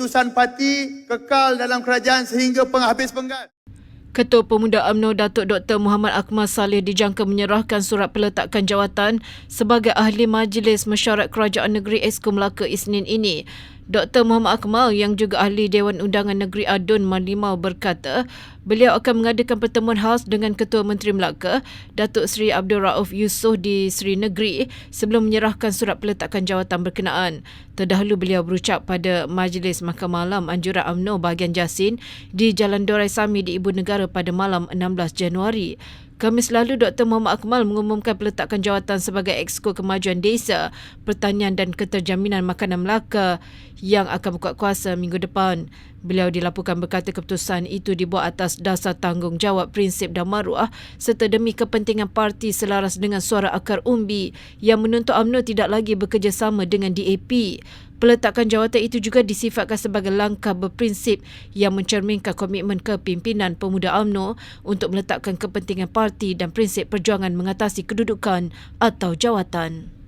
Keputusan parti kekal dalam kerajaan sehingga penghabis penggal. Ketua Pemuda UMNO Datuk Dr. Muhammad Akmal Saleh dijangka menyerahkan surat peletakan jawatan sebagai ahli Majlis Mesyuarat Kerajaan Negeri Esko Melaka Isnin ini. Dr. Muhammad Akmal yang juga ahli Dewan Undangan Negeri Adun Malimau berkata, beliau akan mengadakan pertemuan khas dengan Ketua Menteri Melaka, Datuk Seri Abdul Rauf Yusof di Seri Negeri sebelum menyerahkan surat peletakan jawatan berkenaan. Terdahulu beliau berucap pada Majlis Mahkamah Alam Anjuran UMNO bahagian Jasin di Jalan Dorai Sami di Ibu Negara pada malam 16 Januari. Kamis lalu, Dr. Muhammad Akmal mengumumkan peletakan jawatan sebagai Exco Kemajuan Desa, Pertanian dan Keterjaminan Makanan Melaka yang akan buka kuasa minggu depan. Beliau dilaporkan berkata keputusan itu dibuat atas dasar tanggungjawab prinsip dan maruah serta demi kepentingan parti selaras dengan suara akar umbi yang menuntut UMNO tidak lagi bekerjasama dengan DAP. Peletakan jawatan itu juga disifatkan sebagai langkah berprinsip yang mencerminkan komitmen kepimpinan pemuda UMNO untuk meletakkan kepentingan parti dan prinsip perjuangan mengatasi kedudukan atau jawatan.